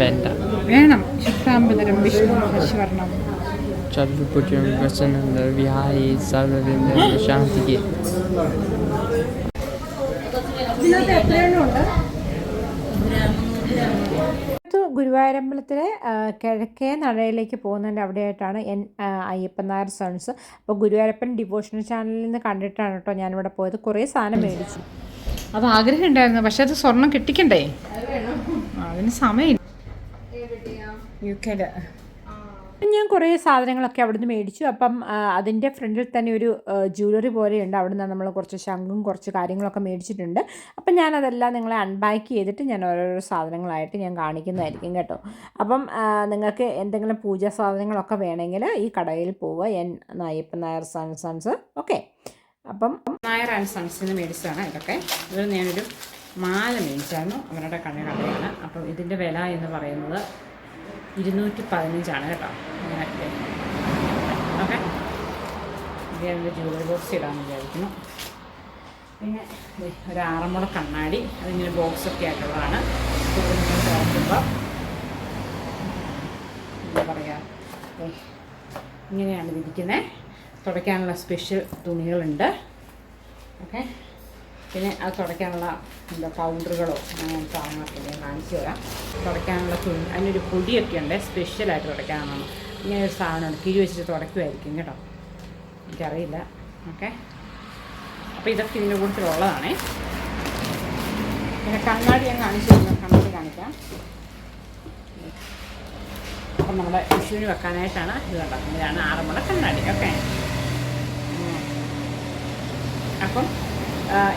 വേണ്ട. വേണം. ശുദ്ധാംബതരം വിഷ്ണു ശശിവർണം ചതുർഭുജം പ്രസന്നന്ദ വിഹാരി സർവ ശാന്തിക്ക് ഗുരുവായൂരമ്പലത്തിലെ കിഴക്കേ നടയിലേക്ക് പോകുന്നതിന്റെ അവിടെയായിട്ടാണ് എൻ അയ്യപ്പൻ നായർ സൺസ് അപ്പോൾ ഗുരുവായൂരപ്പൻ ഡിവോഷണൽ ചാനലിൽ നിന്ന് കണ്ടിട്ടാണ് കേട്ടോ ഞാനിവിടെ പോയത്. കുറേ സാധനം മേടിച്ചു. അത് ആഗ്രഹം ഉണ്ടായിരുന്നു. പക്ഷെ അത് സ്വർണം കിട്ടിക്കണ്ടേ? അതിന് സമയം യു ഞാൻ കുറേ സാധനങ്ങളൊക്കെ അവിടുന്ന് മേടിച്ചു. അപ്പം അതിന്റെ ഫ്രണ്ടിൽ തന്നെ ഒരു ജ്വല്ലറി പോലെയുണ്ട്. അവിടുന്ന് നമ്മൾ കുറച്ച് ശംഖും കുറച്ച് കാര്യങ്ങളൊക്കെ മേടിച്ചിട്ടുണ്ട്. അപ്പം ഞാനതെല്ലാം നിങ്ങളെ അൺപാക്ക് ചെയ്തിട്ട് ഞാൻ ഓരോരോ സാധനങ്ങളായിട്ട് ഞാൻ കാണിക്കുന്നതായിരിക്കും കേട്ടോ. അപ്പം നിങ്ങൾക്ക് എന്തെങ്കിലും പൂജാ സാധനങ്ങളൊക്കെ വേണമെങ്കിൽ ഈ കടയിൽ പോവുക. N Ayyappan Nair sons sons okay. അപ്പം നായർ ആൻഡ് സൺസിന് നിന്ന് മേടിച്ചതാണ് ഇതൊക്കെ. ഇത് ഞാനൊരു മാല മേടിച്ചായിരുന്നു അവരുടെ കട കടയാണ് അപ്പം ഇതിന്റെ വില എന്ന് പറയുന്നത് ഇരുന്നൂറ്റി പതിനഞ്ചാണ് കേട്ടോ ഓക്കെ. ഇത് ഞാനൊരു ജ്വല്ലറി ബോക്സ് ഇടാമെന്ന് വിചാരിക്കുന്നു. പിന്നെ ഒരു ആറന്മുള കണ്ണാടി. അതിങ്ങനെ ബോക്സൊക്കെ ആയിട്ടുള്ളതാണ്. തുറക്കുമ്പോൾ എന്താ പറയുക ഇങ്ങനെയാണ് ഇരിക്കുന്നത് തുടയ്ക്കാനുള്ള സ്പെഷ്യൽ തുണികളുണ്ട്. ഓക്കെ. പിന്നെ അത് തുടയ്ക്കാനുള്ള എന്താ പൗഡറുകളോ അങ്ങനെ സാധനങ്ങളൊക്കെ കാണിച്ചു തരാം. തുടയ്ക്കാനുള്ള തുണി അതിനൊരു പൊടിയൊക്കെ ഉണ്ട് സ്പെഷ്യലായിട്ട് തുടയ്ക്കാനാണ്. ഇങ്ങനെ ഒരു സാധനമുണ്ട് കിഴി വെച്ചിട്ട് തുടയ്ക്കുമായിരിക്കും കേട്ടോ. എനിക്കറിയില്ല. ഓക്കെ. അപ്പോൾ ഇതൊക്കെ ഇതിന്റെ കൂട്ടത്തിലുള്ളതാണേ പിന്നെ കണ്ണാടി ഞാൻ കാണിച്ചു തരുന്നു കണ്ണാടി കാണിക്കാം. അപ്പം നമ്മുടെ വിഷുവിന് വെക്കാനായിട്ടാണ് ഇത് കണ്ടത്. ഇതാണ് ആറന്മുള കണ്ണാടി. ഓക്കെ. അപ്പം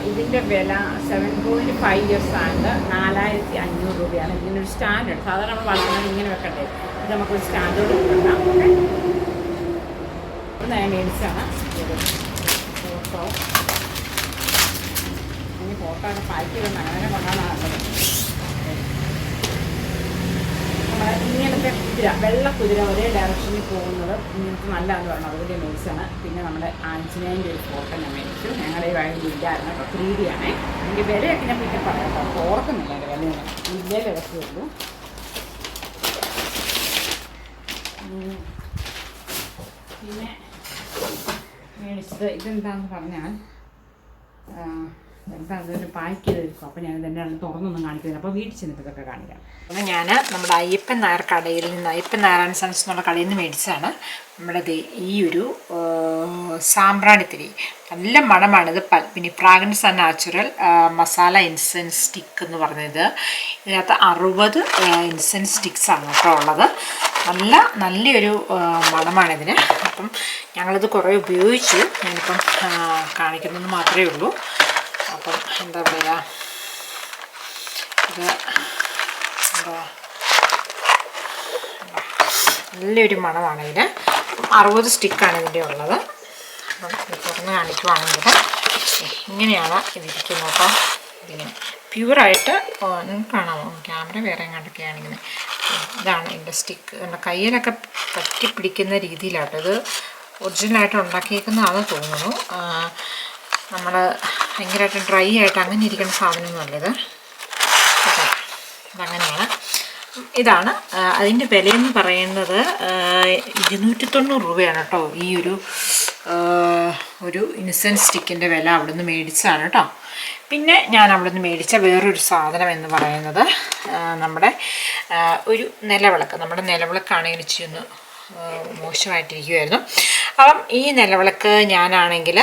ഇതിന്റെ വില സെവൻ പോയിന്റ് ഫൈവ് ഇയേഴ്സ് ആണ്. നാലായിരത്തി അഞ്ഞൂറ് രൂപയാണ്. ഇതിനൊരു സ്റ്റാൻഡേർഡ് സാധാരണ നമ്മൾ വളർന്നാൽ ഇങ്ങനെ വെക്കണ്ടേ? ഇത് നമുക്കൊരു സ്റ്റാൻഡേർഡ് വെക്കാം. ഓക്കെ? മേടിച്ചാണ് ഫോട്ടോ ഇനി ഫോട്ടോ പാക്ക് ചെയ്ത് അങ്ങനെ കൊണ്ടാണ് നമ്മളെ ഇങ്ങനത്തെ കുതിര വെള്ള കുതിര ഒരേ ഡയറക്ഷനിൽ പോകുന്നത് ഇങ്ങനത്തെ നല്ലതെന്ന് പറഞ്ഞു അതുകൊണ്ട് മേടിച്ചാണ് പിന്നെ നമ്മുടെ ആഞ്ജനേയന്റെ ഒരു ഫോട്ടോ ഞാൻ മേടിച്ചു. ഞങ്ങളുടെ ഈ വഴി ഇല്ലായിരുന്നു കേട്ടോ ത്രീ ഡി ആണേ. എനിക്ക് വിലയൊക്കെ ഞാൻ പിന്നെ പറയാം കേട്ടോ. ഓർക്കുന്നില്ല എന്റെ വില ഇല്ലേ വിലക്കുള്ളൂ പിന്നെ മേടിച്ചത് ഇതെന്താണെന്ന് പറഞ്ഞാൽ അതൊരു പാക്ക് ചെയ്തെടുക്കും അപ്പോൾ ഞാൻ ഇതെന്നെ തുറന്നൊന്നും കാണിക്കുന്നില്ല. അപ്പോൾ വീട്ടിൽ ചെന്നിട്ട് ഇതൊക്കെ കാണിക്കാം. അപ്പോൾ ഞാൻ നമ്മുടെ അയ്യപ്പൻ നായർ കടയിൽ നിന്ന് അയ്യപ്പൻ നാരായണ സൺസ് എന്നുള്ള കടയിൽ നിന്ന് മേടിച്ചതാണ്. നമ്മുടെ ദേ ഈ ഒരു സാമ്പ്രാണിത്തിരി നല്ല മണമാണിത് പിന്നെ fragrance and natural masala incense stick എന്ന് പറഞ്ഞത്. ഇതിനകത്ത് അറുപത് ഇൻസെൻസ് സ്റ്റിക്സ് ആണ് കേട്ടോ ഉള്ളത്. നല്ല നല്ലൊരു മണമാണിതിന് അപ്പം ഞങ്ങളിത് കുറേ ഉപയോഗിച്ചു. ഞാനിപ്പം കാണിക്കുന്നത് മാത്രമേ ഉള്ളൂ. എന്താ പറയുക ഇത് എന്താ? നല്ലൊരു മണമാണ് ഇതിന്. അറുപത് സ്റ്റിക്കാണ് ഇതിന്റെ ഉള്ളത്. അപ്പം തുറന്ന് കാണിക്കുവാണെങ്കിൽ ഇങ്ങനെയാണ് ഇതിരിക്കുന്നത് കേട്ടോ. ഇതിങ്ങനെ പ്യുവറായിട്ട് കാണാമോ ക്യാമറ വേറെ കണ്ടൊക്കെ ഇതാണ് ഇതിന്റെ സ്റ്റിക്ക്. എന്റെ കയ്യിലൊക്കെ പറ്റി പിടിക്കുന്ന രീതിയിലാട്ടോ ഇത്. ഒറിജിനലായിട്ട് ഉണ്ടാക്കിയേക്കുന്നതാണെന്ന് തോന്നുന്നു. നമ്മൾ ഭയങ്കരമായിട്ട് ഡ്രൈ ആയിട്ട് അങ്ങനെ ഇരിക്കുന്ന സാധനമൊന്നുമല്ല ഇത് അതങ്ങനെയാണ്. ഇതാണ് അതിന്റെ വിലയെന്ന് പറയുന്നത് ഇരുന്നൂറ്റി തൊണ്ണൂറ് രൂപയാണ് കേട്ടോ. ഈ ഒരു ഒരു ഇൻസെൻസ് സ്റ്റിക്കിന്റെ വില അവിടെ നിന്ന് മേടിച്ചതാണ് കേട്ടോ. പിന്നെ ഞാൻ അവിടെ നിന്ന് മേടിച്ച വേറൊരു സാധനം എന്ന് പറയുന്നത് നമ്മുടെ ഒരു നിലവിളക്ക്. നമ്മുടെ നിലവിളക്കാണെങ്കിൽ ഇച്ചിരി മോശമായിട്ടിരിക്കുമായിരുന്നു അപ്പം ഈ നിലവിളക്ക് ഞാനാണെങ്കിൽ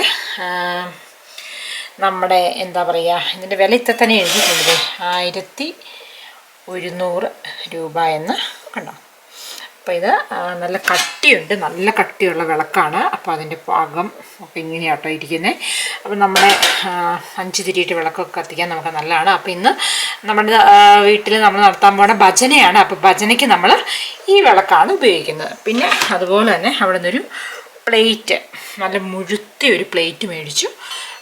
നമ്മുടെ എന്താ പറയുക ഇതിന്റെ വില ഇത്ര തന്നെ എഴുതിയിട്ടുണ്ട്. ആയിരത്തി ഒരുന്നൂറ് രൂപ എന്ന് കണ്ടോ? അപ്പോൾ ഇത് നല്ല കട്ടിയുണ്ട്. നല്ല കട്ടിയുള്ള വിളക്കാണ്. അപ്പോൾ അതിന്റെ പാകം ഒക്കെ ഇങ്ങനെയാട്ടോ ഇരിക്കുന്നത് അപ്പോൾ നമ്മുടെ അഞ്ച് തിരിയിട്ട് വിളക്കൊക്കെ കത്തിക്കാൻ നമുക്ക് നല്ലതാണ്. അപ്പോൾ ഇന്ന് നമ്മുടെ വീട്ടിൽ നമ്മൾ നടത്താൻ പോകുന്ന ഭജനയാണ്. അപ്പോൾ ഭജനയ്ക്ക് നമ്മൾ ഈ വിളക്കാണ് ഉപയോഗിക്കുന്നത്. പിന്നെ അതുപോലെ തന്നെ അവിടെ നിന്നൊരു പ്ലേറ്റ് നല്ല മുഴുത്തിയ ഒരു പ്ലേറ്റ് മേടിച്ചു.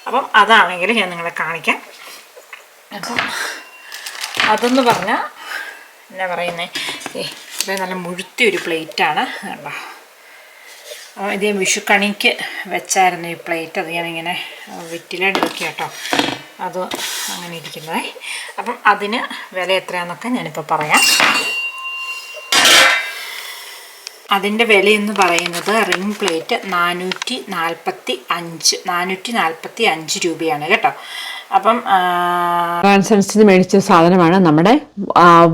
അപ്പം അതാണെങ്കിൽ ഞാൻ നിങ്ങളെ കാണിക്കാം. അപ്പം അതെന്ന് പറഞ്ഞാൽ എന്നാ പറയുന്നത് ഏ ഇത് നല്ല മുഴുത്തിയ ഒരു പ്ലേറ്റാണ്. കണ്ടോ? അപ്പോൾ ഇത് വിഷുക്കണിക്ക് വെച്ചായിരുന്നു ഈ പ്ലേറ്റ്. അത് ഞാനിങ്ങനെ വെറ്റിലെടുക്കുക കേട്ടോ. അത് അങ്ങനെ ഇരിക്കുന്നതേ. അപ്പം അതിന് വില എത്രയാണെന്നൊക്കെ ഞാനിപ്പോൾ പറയാം. അതിന്റെ വിലയെന്ന് പറയുന്നത് റിംഗ് പ്ലേറ്റ് നാനൂറ്റി നാൽപ്പത്തി അഞ്ച് നാനൂറ്റി നാൽപ്പത്തി അഞ്ച് രൂപയാണ് കേട്ടോ. അപ്പം ട്രാൻസൻസിന് മേടിച്ച സാധനമാണ് നമ്മുടെ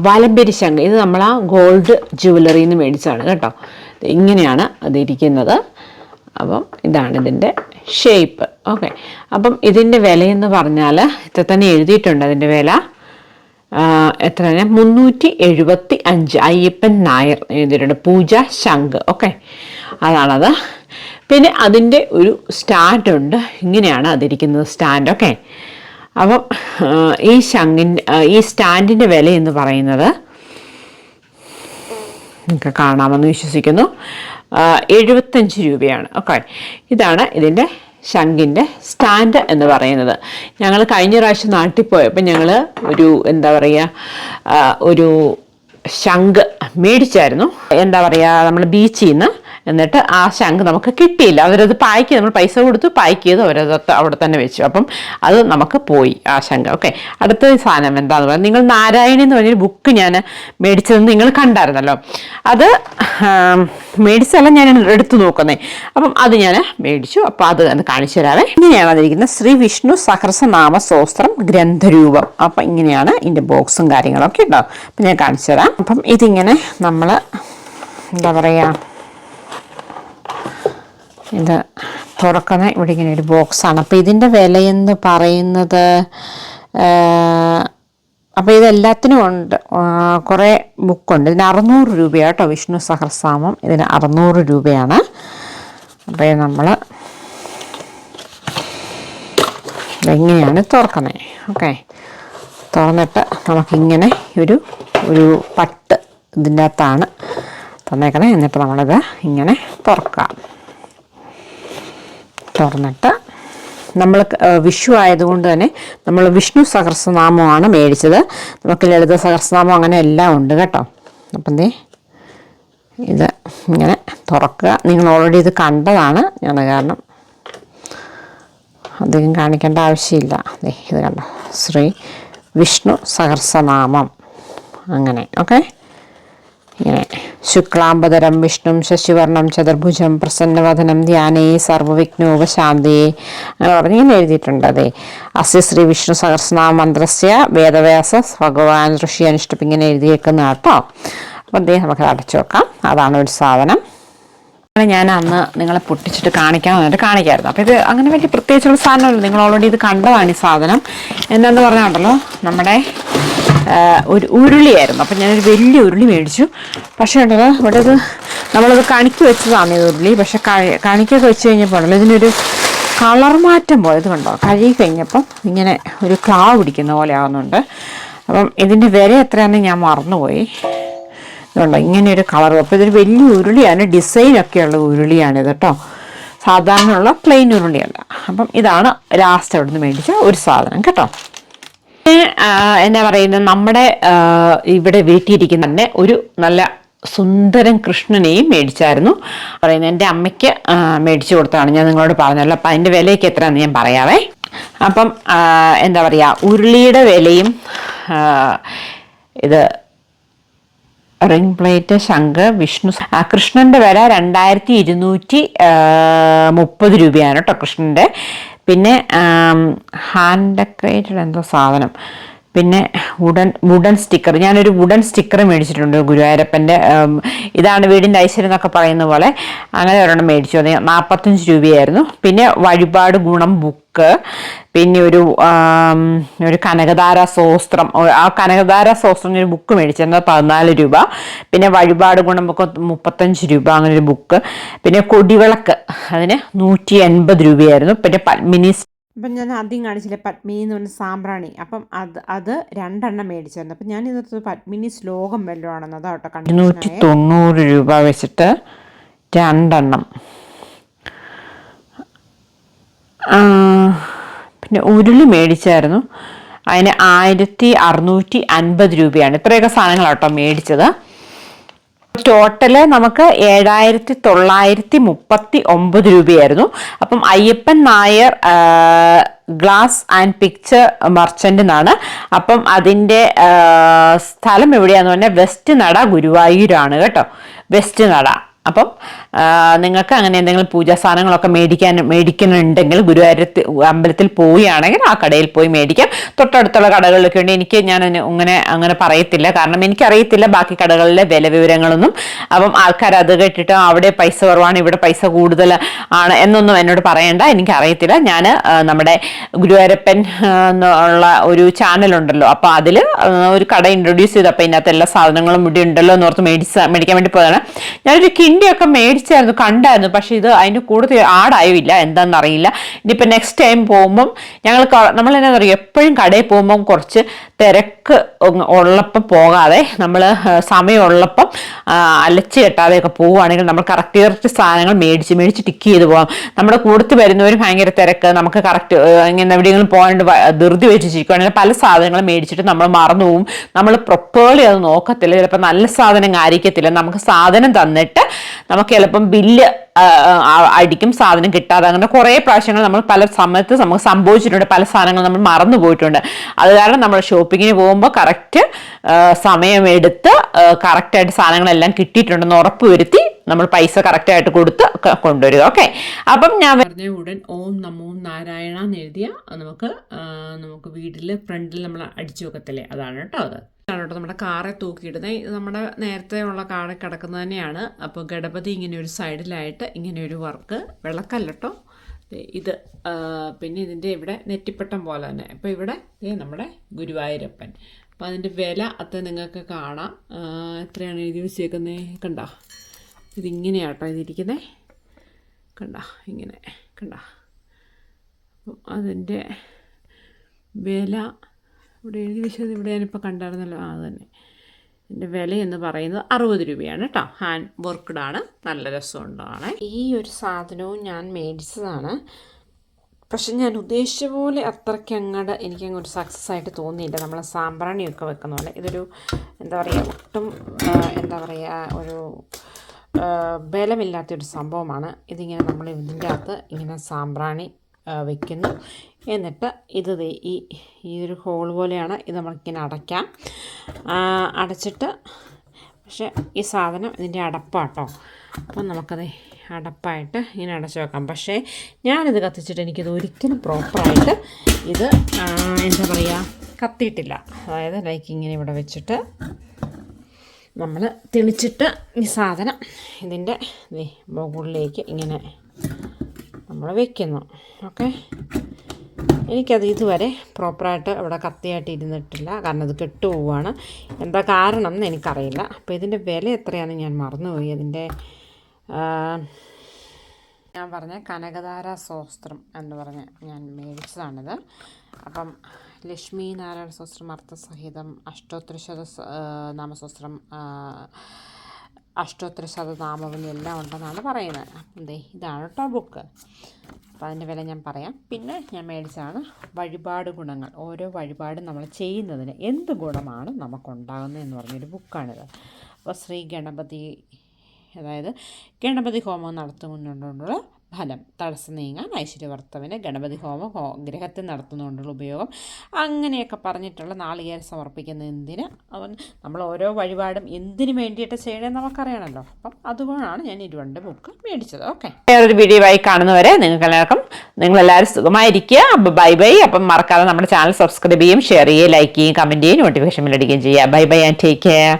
വലമ്പരി ശംഖ. ഇത് നമ്മൾ ആ ഗോൾഡ് ജുവലറിയിൽ നിന്ന് മേടിച്ചതാണ് കേട്ടോ. ഇങ്ങനെയാണ് അതിരിക്കുന്നത്. അപ്പം ഇതാണ് ഇതിന്റെ ഷേപ്പ് ഓക്കെ അപ്പം ഇതിന്റെ വിലയെന്ന് പറഞ്ഞാൽ ഇത്ര തന്നെ എഴുതിയിട്ടുണ്ട് അതിന്റെ വില. എത്രയാണ് മുന്നൂറ്റി എഴുപത്തി അഞ്ച് അയ്യപ്പൻ നായർ എഴുതിയിട്ടുണ്ട്. പൂജ ശംഖ്. ഓക്കെ. അതാണത്. പിന്നെ അതിന്റെ ഒരു സ്റ്റാൻഡ് ഉണ്ട്. ഇങ്ങനെയാണ് അതിരിക്കുന്നത് സ്റ്റാൻഡ്. ഓക്കെ. അപ്പം ഈ ശംഖിന്റെ ഈ സ്റ്റാൻഡിന്റെ വില എന്ന് പറയുന്നത് നിങ്ങൾക്ക് കാണാമെന്ന് വിശ്വസിക്കുന്നു. എഴുപത്തഞ്ച് രൂപയാണ്. ഓക്കെ. ഇതാണ് ഇതിന്റെ ശംഖിന്റെ സ്റ്റാൻഡ് എന്ന് പറയുന്നത്. ഞങ്ങൾ കഴിഞ്ഞ പ്രാവശ്യം നാട്ടിൽ പോയപ്പോൾ ഞങ്ങൾ ഒരു എന്താ പറയുക ഒരു ശംഖ് മേടിച്ചായിരുന്നു. എന്താ പറയുക നമ്മൾ ബീച്ചിൽ നിന്ന് എന്നിട്ട് ആ ശംഖ് നമുക്ക് കിട്ടിയില്ല. അവരത് പായ്ക്ക് നമ്മൾ പൈസ കൊടുത്തു പായ്ക്ക് ചെയ്ത് അവരത് അവിടെ തന്നെ വെച്ചു. അപ്പം അത് നമുക്ക് പോയി ആ ശംഖ്. ഓക്കെ. അടുത്ത സാധനം എന്താണെന്ന് പറയുന്നത് നിങ്ങൾ നാരായണി എന്ന് പറഞ്ഞൊരു ബുക്ക് ഞാൻ മേടിച്ചതെന്ന് നിങ്ങൾ കണ്ടായിരുന്നല്ലോ. അത് മേടിച്ചല്ല ഞാൻ എടുത്തു നോക്കുന്നേ. അപ്പം അത് ഞാൻ മേടിച്ചു. അപ്പം അത് ഒന്ന് കാണിച്ചു തരാവേ. ഞാൻ അതിരിക്കുന്നത് ശ്രീ വിഷ്ണു സഹസ്രനാമ സോസ്ത്രം ഗ്രന്ഥരൂപം. അപ്പം ഇങ്ങനെയാണ് ഇതിന്റെ ബോക്സും കാര്യങ്ങളൊക്കെ ഉണ്ടാവും അപ്പം ഞാൻ കാണിച്ചു തരാം. അപ്പം ഇതിങ്ങനെ നമ്മൾ എന്താ പറയുക ഇത് തുറക്കുന്ന ഇവിടെ ഇങ്ങനെ ഒരു ബോക്സാണ്. അപ്പോൾ ഇതിന്റെ വിലയെന്ന് പറയുന്നത് അപ്പോൾ ഇതെല്ലാത്തിനും ഉണ്ട്. കുറേ ബുക്കുണ്ട്. ഇതിന് അറുന്നൂറ് രൂപയാണ് കേട്ടോ വിഷ്ണു സഹസ്രാമം. ഇതിന് അറുന്നൂറ് രൂപയാണ്. അപ്പോൾ നമ്മൾ ഇതെങ്ങനെയാണ് തുറക്കുന്നത് ഓക്കെ. തുറന്നിട്ട് നമുക്കിങ്ങനെ ഒരു ഒരു പട്ട് ഇതിന്റെ അകത്താണ് തന്നേക്കണേ. എന്നിട്ട് നമ്മളിത് ഇങ്ങനെ തുറക്കാം. തുറന്നിട്ട് നമ്മൾ വിഷു ആയതുകൊണ്ട് തന്നെ നമ്മൾ വിഷ്ണു സഹസ്രനാമമാണ് മേടിച്ചത്. നമുക്ക് ലളിത സഹസ്രനാമം അങ്ങനെ എല്ലാം ഉണ്ട് കേട്ടോ. അപ്പം ദേ ഇത് ഇങ്ങനെ തുറക്കുക. നിങ്ങൾ ഓൾറെഡി ഇത് കണ്ടതാണ് ഞാൻ കാരണം. അധികം കാണിക്കേണ്ട ആവശ്യമില്ല. അതെ ഇത് കണ്ടോ? ശ്രീ വിഷ്ണു സഹസ്രനാമം. അങ്ങനെ ഓക്കെ? ഇങ്ങനെ. ശുക്ലാംബതരം വിഷ്ണു ശശിവർണം ചതുർഭുജം പ്രസന്നവദനം ധ്യാനേ സർവവിഘ്നോപശാന്തേ അങ്ങനെ പറഞ്ഞ് ഇങ്ങനെ എഴുതിയിട്ടുണ്ട് അതെ. അസ്യ ശ്രീ വിഷ്ണു സഹസ്രനാമ മന്ത്രസ്യ വേദവ്യാസ ഭഗവാൻ ഋഷി അനുഷ്ഠിപ്പ് ഇങ്ങനെ എഴുതിയേക്കുന്ന കേട്ടോ അപ്പം അദ്ദേഹം നമുക്ക് അടച്ചു വെക്കാം. അതാണ് ഒരു സാധനം. അങ്ങനെ ഞാൻ അന്ന് നിങ്ങളെ പൊട്ടിച്ചിട്ട് കാണിക്കാൻ വന്നിട്ട് കാണിക്കായിരുന്നു. അപ്പോൾ ഇത് അങ്ങനെ വലിയ പ്രത്യേകിച്ചുള്ള സാധനമല്ല. നിങ്ങൾ ഓൾറെഡി ഇത് കണ്ടതാണ് ഈ സാധനം. എന്താന്ന് പറഞ്ഞാണ്ടല്ലോ നമ്മുടെ ഒരു ഉരുളിയായിരുന്നു. അപ്പം ഞാനൊരു വലിയ ഉരുളി മേടിച്ചു. പക്ഷേ ഉണ്ടല്ലോ ഇവിടെ ഇത് നമ്മളത് കണിക്ക് വെച്ചതാണ് ഈ ഉരുളി. പക്ഷെ കണിക്കൊക്കെ വെച്ച് കഴിഞ്ഞപ്പോൾ ഇതിനൊരു കളർ മാറ്റം പോയത് കണ്ടോ? കഴുകി കഴിഞ്ഞപ്പം ഇങ്ങനെ ഒരു ക്ലാവ് പിടിക്കുന്ന പോലെ ആകുന്നുണ്ട് അപ്പം ഇതിന്റെ വില എത്രയാണെന്ന് ഞാൻ മറന്നുപോയി. ഇതുണ്ടോ ഇങ്ങനെ ഒരു കളർ. അപ്പോൾ ഇതൊരു വലിയ ഉരുളിയാണ്. ഡിസൈനൊക്കെയുള്ള ഉരുളിയാണിത് കേട്ടോ. സാധാരണയുള്ള പ്ലെയിൻ ഉരുളിയല്ല. അപ്പം ഇതാണ് ലാസ്റ്റ് അവിടുന്ന് മേടിച്ച ഒരു സാധനം കേട്ടോ. എന്നാ പറയുന്നത്? നമ്മുടെ ഇവിടെ വീട്ടിയിരിക്കുന്ന തന്നെ ഒരു നല്ല സുന്ദരൻ കൃഷ്ണനെയും മേടിച്ചായിരുന്നു. പറയുന്നത് എന്റെ അമ്മയ്ക്ക് മേടിച്ചു കൊടുത്തതാണ്. ഞാൻ നിങ്ങളോട് പറഞ്ഞല്ലോ. അപ്പം അതിന്റെ വിലയൊക്കെ എത്രയാണെന്ന് ഞാൻ പറയാവേ. അപ്പം എന്താ പറയുക? ഉരുളിയുടെ വിലയും ഇത് റിംഗ് പ്ലേറ്റ് ശംഖ് വിഷ്ണു കൃഷ്ണന്റെ വില രണ്ടായിരത്തി ഇരുന്നൂറ്റി മുപ്പത് രൂപയാണ് കേട്ടോ കൃഷ്ണന്റെ. പിന്നെ ഹാൻഡ് ഡെക്കറേറ്റഡ് എന്തോ സാധനം. പിന്നെ വുഡൻ വുഡൻ സ്റ്റിക്കർ ഞാനൊരു വുഡൻ സ്റ്റിക്കർ മേടിച്ചിട്ടുണ്ട് ഗുരുവായൂരപ്പന്റെ ഇതാണ് വീടിന്റെ ഐശ്വര്യം എന്നൊക്കെ പറയുന്ന പോലെ. അങ്ങനെ ഒരെണ്ണം മേടിച്ചു. അത് നാൽപ്പത്തഞ്ച് രൂപയായിരുന്നു. പിന്നെ വഴിപാട് ഗുണം ബുക്ക് പിന്നെ ഒരു ഒരു കനകധാര സോസ്ത്രം ആ കനകധാര സോസ്ത്രം ഒരു ബുക്ക് മേടിച്ചിരുന്നത് പതിനാല് രൂപ. പിന്നെ വഴിപാട് ഗുണം ബുക്ക് മുപ്പത്തഞ്ച് രൂപ. അങ്ങനെ ഒരു ബുക്ക് പിന്നെ കൊടിവിളക്ക്. അതിന് നൂറ്റി എൺപത് രൂപയായിരുന്നു. പിന്നെ പത്മിനി അപ്പം ഞാൻ ആദ്യം കാണിച്ചില്ല പത്മിനി എന്ന് പറഞ്ഞ സാമ്പ്രാണി. അപ്പം അത് അത് രണ്ടെണ്ണം മേടിച്ചായിരുന്നു അപ്പം ഞാൻ ഇന്നത്തെ പത്മിനി ശ്ലോകം വല്ലതും ആണെന്ന് കേട്ടോ ഇരുന്നൂറ്റി തൊണ്ണൂറ് രൂപ വെച്ചിട്ട് രണ്ടെണ്ണം. പിന്നെ ഉരുളി മേടിച്ചായിരുന്നു. അതിന് ആയിരത്തി അറുന്നൂറ്റി അൻപത് രൂപയാണ്. ഇത്രയൊക്കെ സാധനങ്ങളാട്ടോ മേടിച്ചത്. ടോട്ടൽ നമുക്ക് ഏഴായിരത്തി തൊള്ളായിരത്തി മുപ്പത്തി ഒമ്പത് രൂപയായിരുന്നു. അപ്പം Ayyappan Nair glass and picture merchant എന്നാണ് അപ്പം അതിന്റെ സ്ഥലം എവിടെയാന്ന് പറഞ്ഞാൽ വെസ്റ്റ് നട ഗുരുവായൂരാണ് കേട്ടോ. വെസ്റ്റ് നട. അപ്പം നിങ്ങൾക്ക് അങ്ങനെ എന്തെങ്കിലും പൂജാ സാധനങ്ങളൊക്കെ മേടിക്കാൻ മേടിക്കുന്നുണ്ടെങ്കിൽ ഗുരുവായൂർ അമ്പലത്തിൽ പോവുകയാണെങ്കിൽ ആ കടയിൽ പോയി മേടിക്കാം. തൊട്ടടുത്തുള്ള കടകളിലൊക്കെ ഉണ്ട്. എനിക്ക് ഞാൻ അങ്ങനെ അങ്ങനെ പറയത്തില്ല. കാരണം എനിക്കറിയത്തില്ല ബാക്കി കടകളിലെ വില വിവരങ്ങളൊന്നും. അപ്പം ആൾക്കാർ അത് കേട്ടിട്ട് അവിടെ പൈസ കുറവാണ് ഇവിടെ പൈസ കൂടുതൽ ആണ് എന്നൊന്നും എന്നോട് പറയണ്ട. എനിക്കറിയത്തില്ല. ഞാൻ നമ്മുടെ ഗുരുവായൂരപ്പൻ എന്നുള്ള ഒരു ചാനലുണ്ടല്ലോ. അപ്പോൾ അതിൽ ഒരു കട ഇൻട്രൊഡ്യൂസ് ചെയ്തപ്പോൾ ഇതിനകത്ത് എല്ലാ സാധനങ്ങളും ഇവിടെ ഉണ്ടല്ലോ എന്ന് ഓർത്ത് മേടിച്ച മേടിക്കാൻ വേണ്ടി പോയതാണ്. ഞാനൊരു കിണ്ടിയൊക്കെ മേടിച്ചായിരുന്നു കണ്ടായിരുന്നു. പക്ഷേ ഇത് അതിന്റെ കൂടുതൽ ആടായില്ല. എന്താണെന്നറിയില്ല. ഇനിയിപ്പോൾ നെക്സ്റ്റ് ടൈം പോകുമ്പം ഞങ്ങൾ നമ്മൾ എന്നാ പറയുക എപ്പോഴും കടയിൽ പോകുമ്പം കുറച്ച് തിരക്ക് ഉള്ളപ്പം പോകാതെ നമ്മൾ സമയമുള്ളപ്പം അലച്ചു കെട്ടാതെയൊക്കെ പോവുകയാണെങ്കിൽ നമ്മൾ കറക്റ്റ് കറക്റ്റ് സാധനങ്ങൾ മേടിച്ച് മേടിച്ച് ടിക്ക് ചെയ്ത് പോകാം. നമ്മുടെ കൂടത്ത് വരുന്നവർ ഭയങ്കര തിരക്ക്. നമുക്ക് കറക്റ്റ് ഇങ്ങനെ എവിടെയെങ്കിലും പോകാണ്ട് ധൃതി വെച്ചിരിക്കുകയാണെങ്കിൽ പല സാധനങ്ങളും മേടിച്ചിട്ട് നമ്മൾ മറന്നു പോവും. നമ്മൾ പ്രൊപ്പേർലി അത് നോക്കത്തില്ല. ചിലപ്പോൾ നല്ല സാധനം ആയിരിക്കത്തില്ല. നമുക്ക് സാധനം തന്നിട്ട് നമുക്ക് ചിലപ്പം ബില്ല് അടിക്കും. സാധനം കിട്ടാതെ അങ്ങനെ കുറേ പ്രാവശ്യങ്ങൾ നമ്മൾ പല സമയത്ത് നമുക്ക് സംഭവിച്ചിട്ടുണ്ട്. പല സാധനങ്ങൾ നമ്മൾ മറന്നു പോയിട്ടുണ്ട്. അത് കാരണം നമ്മൾ ഷോപ്പിങ്ങിന് പോകുമ്പോൾ കറക്റ്റ് സമയമെടുത്ത് കറക്റ്റായിട്ട് സാധനങ്ങളെല്ലാം കിട്ടിയിട്ടുണ്ടെന്ന് ഉറപ്പ് വരുത്തി നമ്മൾ പൈസ കറക്റ്റായിട്ട് കൊടുത്ത് കൊണ്ടുവരിക. ഓക്കെ അപ്പം ഞാൻ പറഞ്ഞ ഉടൻ ഓം നമോ നാരായണ എന്ന് എഴുതിയ നമുക്ക് നമുക്ക് വീട്ടിൽ ഫ്രണ്ടിൽ നമ്മൾ അടിച്ചു വെക്കത്തില്ലേ? അതാണ് കേട്ടോ അത്. കേട്ടോ നമ്മുടെ കാറെ തൂക്കിയിടുന്നത്. നമ്മുടെ നേരത്തെ ഉള്ള കാറെ കിടക്കുന്നത് തന്നെയാണ്. അപ്പോൾ ഗണപതി ഇങ്ങനെ ഒരു സൈഡിലായിട്ട് ഇങ്ങനെ ഒരു വർക്ക് വിളക്കല്ല ഇത് പിന്നെ ഇതിന്റെ ഇവിടെ നെറ്റിപ്പട്ടം പോലെ തന്നെ. അപ്പോൾ ഇവിടെ നമ്മുടെ ഗുരുവായൂരപ്പൻ. അപ്പോൾ അതിന്റെ വില അത്ര നിങ്ങൾക്ക് കാണാം. എത്രയാണ് എഴുതി വെച്ചേക്കുന്നത് കണ്ട? ഇതിങ്ങനെയാട്ടോ ഇതിരിക്കുന്നത് കണ്ട? ഇങ്ങനെ കണ്ട? അപ്പം അതിന്റെ വില ഇവിടെ എഴുതി വെച്ചത് ഇവിടെ ഞാനിപ്പോൾ കണ്ടായിരുന്നല്ലോ അത് തന്നെ. ഇതിന്റെ വില എന്ന് പറയുന്നത് അറുപത് രൂപയാണ് കേട്ടോ ഹാൻഡ് വർക്ക്ഡ് ആണ്. നല്ല രസമുണ്ടാണ് ഈ ഒരു സാധനവും ഞാൻ മേടിച്ചതാണ്. പക്ഷെ ഞാൻ ഉദ്ദേശിച്ച പോലെ അത്രയ്ക്ക് അങ്ങോട്ട് എനിക്കങ്ങ് ഒരു സക്സസ് ആയിട്ട് തോന്നിയില്ല. നമ്മൾ സാമ്പ്രാണിയൊക്കെ വെക്കുന്ന പോലെ. ഇതൊരു എന്താ പറയുക ഒട്ടും എന്താ പറയുക ഒരു ബലമില്ലാത്തൊരു സംഭവമാണ്. ഇതിങ്ങനെ നമ്മൾ ഇതിന്റെ അകത്ത് ഇങ്ങനെ സാമ്പ്രാണി വെക്കുന്നു. എന്നിട്ട് ഇത് ഈ ഈ ഒരു ഹോൾ പോലെയാണ് ഇത് നമുക്കിങ്ങനെ അടയ്ക്കാം. അടച്ചിട്ട് പക്ഷേ ഈ സാധനം ഇതിന്റെ അടപ്പാട്ടോ. അപ്പം നമുക്കത് അടപ്പായിട്ട് ഇങ്ങനെ അടച്ചു വെക്കാം. പക്ഷേ ഞാനിത് കത്തിച്ചിട്ട് എനിക്കിത് ഒരിക്കലും പ്രോപ്പറായിട്ട് ഇത് എന്താ പറയുക കത്തിയിട്ടില്ല. അതായത് ലൈക്ക് ഇങ്ങനെ ഇവിടെ വെച്ചിട്ട് നമ്മൾ തെളിച്ചിട്ട് ഈ സാധനം ഇതിന്റെ മുകളിലേക്ക് ഇങ്ങനെ നമ്മൾ വെക്കുന്നു ഓക്കെ? എനിക്കത് ഇതുവരെ പ്രോപ്പറായിട്ട് അവിടെ കത്തിയായിട്ട് ഇരുന്നിട്ടില്ല. കാരണം അത് കെട്ടുപോവാണ്. എന്താ കാരണം എന്ന് എനിക്കറിയില്ല. അപ്പോൾ ഇതിന്റെ വില എത്രയാണെന്ന് ഞാൻ മറന്നുപോയി. അതിന്റെ ഞാൻ പറഞ്ഞ കനകധാര സോസ്ത്രം എന്ന് പറഞ്ഞ് ഞാൻ മേടിച്ചതാണിത്. അപ്പം ലക്ഷ്മി നാരായണ സോസ്ത്രം അർത്ഥസഹിതം അഷ്ടോത്തരശത നാമസോസ്ത്രം അഷ്ടോത്തര ശതനാമവലി എല്ലാം ഉണ്ടെന്നാണ് പറയുന്നത്. ദേ ഇതാണ് കേട്ടോ ബുക്ക്. അപ്പോൾ അതിന്റെ വില ഞാൻ പറയാം. പിന്നെ ഞാൻ മേടിച്ചതാണ് വഴിപാട് ഗുണങ്ങൾ. ഓരോ വഴിപാടും നമ്മൾ ചെയ്യുന്നതിന് എന്ത് ഗുണമാണ് നമുക്കുണ്ടാകുന്നത് എന്ന് പറഞ്ഞൊരു ബുക്കാണിത്. അപ്പോൾ ശ്രീ ഗണപതി അതായത് ഗണപതി ഹോമം നടത്തുന്നതുകൊണ്ടുള്ള ഫലം തടസ്സം നീങ്ങാൻ ഐശ്വര്യവർത്തവിന് ഗണപതി ഹോമം ഹോ ഗ്രഹത്തിൽ നടത്തുന്നതുകൊണ്ടുള്ള ഉപയോഗം അങ്ങനെയൊക്കെ പറഞ്ഞിട്ടുള്ള നാളികേരം സമർപ്പിക്കുന്ന എന്തിന്? അവൻ നമ്മൾ ഓരോ വഴിപാടും എന്തിനു വേണ്ടിയിട്ട് ചെയ്യണമെന്ന് നമുക്കറിയണമല്ലോ. അപ്പം അതുകൊണ്ടാണ് ഞാൻ ഇരുവണ്ട് ബുക്ക് മേടിച്ചത്. ഓക്കെ. വേറൊരു വീഡിയോ ആയി കാണുന്നവരെ നിങ്ങൾക്ക് എല്ലാവർക്കും നിങ്ങളെല്ലാവരും സുഖമായിരിക്കുക. അപ്പോൾ ബൈ ബൈ. അപ്പം മറക്കാതെ നമ്മുടെ ചാനൽ സബ്സ്ക്രൈബ് ചെയ്യും ഷെയർ ചെയ്യുകയും ലൈക്ക് ചെയ്യുകയും കമന്റ് ചെയ്യുകയും നോട്ടിഫിക്കേഷൻ ബില്ലടിക്കുകയും ചെയ്യുക. Bye bye and take care.